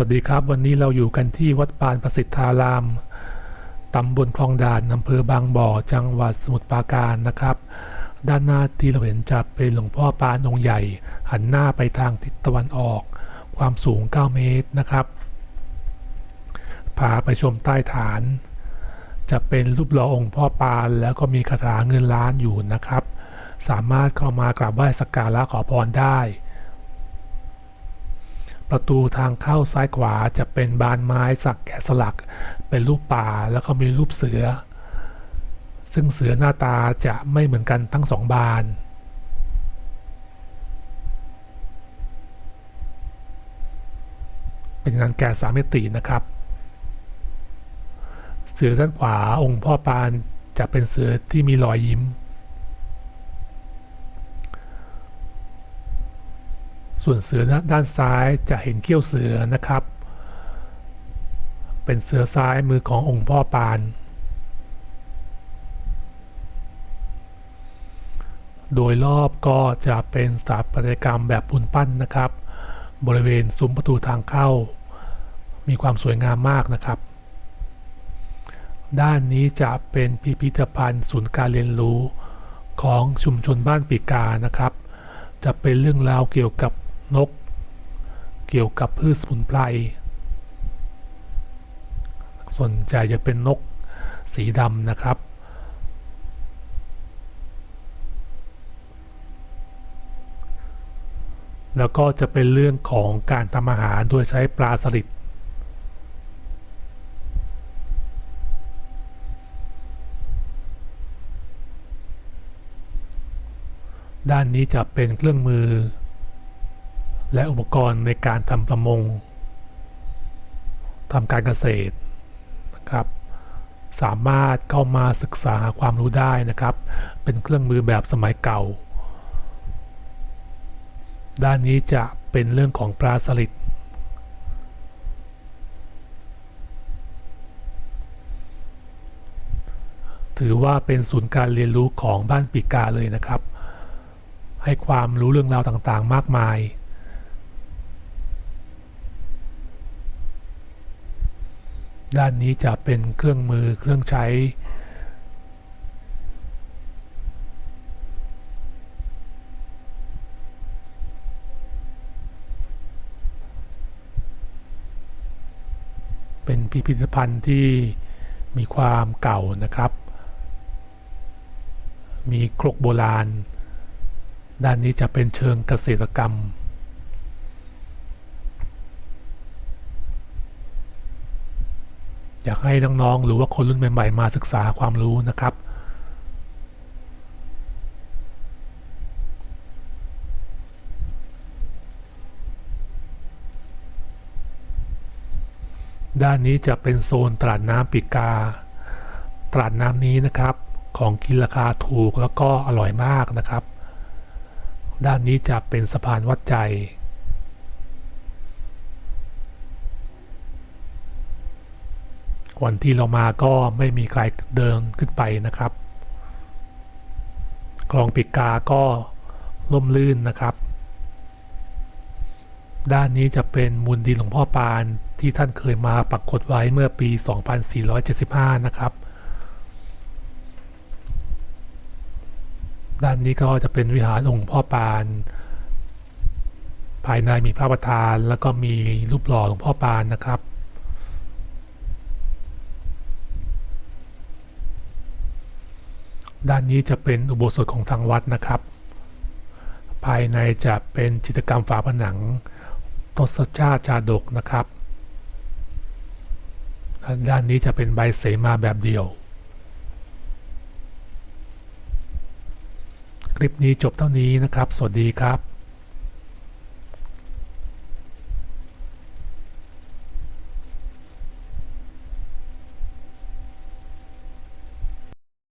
วัสดีครับ วันนี้เราอยู่กันที่วัดปานประสิทธาราม ตำบลคลองด่านอำเภอบางบ่อ จังหวัดสมุทรปราการนะครับ ด้านหน้าที่เราเห็นจะเป็นหลวงพ่อปานองค์ใหญ่ หันหน้าไปทางทิศตะวันออก ความสูง 9 เมตรนะครับพาไปชมใต้ฐาน จะเป็นรูปหล่อองค์พ่อปานแล้วก็มีคาถาเงินล้านอยู่นะครับ สามารถเข้ามากราบไหว้สักการะขอพรได้ ประตูทางเข้าซ้ายขวาจะเป็นบานไม้สักแกะสลัก เป็นรูปป่าแล้วก็มีรูปเสือ ซึ่งเสือหน้าตาจะไม่เหมือนกันทั้งสองบาน เป็นงานแกะสามมิตินะครับ เสือด้านขวาองค์พ่อปานจะเป็นเสือที่มีรอยยิ้ม ส่วนเสือด้านซ้ายจะเห็นเขี้ยวเสือนะครับ เป็นเสือซ้ายมือขององค์พ่อปาน โดยรอบก็จะเป็นสถาปัตยกรรมแบบปูนปั้นนะครับ บริเวณซุ้มประตูทางเข้า มีความสวยงามมากนะครับ ด้านนี้จะเป็นพิพิธภัณฑ์ศูนย์การเรียนรู้ของชุมชนบ้านปีกานะครับ จะเป็นเรื่องราวเกี่ยวกับ นก เกี่ยวกับพืชสมุนไพร ส่วนใหญ่จะเป็นนกสีดำนะครับ แล้วก็จะเป็นเรื่องของการทำอาหารโดยใช้ปลาสลิดด้านนี้จะเป็นเครื่องมือ และอุปกรณ์ในการทำประมงทำการเกษตรนะครับ สามารถเข้ามาศึกษาความรู้ได้นะครับ เป็นเครื่องมือแบบสมัยเก่า ด้านนี้จะเป็นเรื่องของปลาสลิดถือว่าเป็นศูนย์การเรียนรู้ของบ้านปีกาเลยนะครับ ให้ความรู้เรื่องราวต่างๆ มากมาย ด้านนี้จะเป็นเครื่องมือเครื่องใช้ เป็นพิพิธภัณฑ์ที่มีความเก่านะครับ มีครกโบราณ ด้านนี้จะเป็นเชิงเกษตรกรรม อยากให้น้องๆ หรือว่าคนรุ่นใหม่ ๆ มาศึกษาความรู้นะครับ ด้านนี้จะเป็นโซนตลาดน้ำปิกา ตลาดน้ำนี้นะครับ ของกินราคาถูกแล้วก็อร่อยมากนะครับ ด้านนี้จะเป็นสะพานวัดใจ วันที่เรามาก็ไม่มีใครเดินขึ้นไปนะครับ คลองปิกาก็ล่มลื่นนะครับ ด้านนี้จะเป็นมูลดินหลวงพ่อปานที่ท่านเคยมาปักกดไว้เมื่อปี 2475 นะครับ ด้านนี้ก็จะเป็นวิหารองค์พ่อปาน ภายในมีพระประธานแล้วก็มีรูปหล่อหลวงพ่อปานนะครับ ด้านนี้จะเป็นอุโบสถของทางวัดนะครับ ภายในจะเป็นจิตรกรรมฝาผนังทศชาติชาดกนะครับ ด้านนี้จะเป็นใบเสมาแบบเดียว คลิปนี้จบเท่านี้นะครับ สวัสดีครับ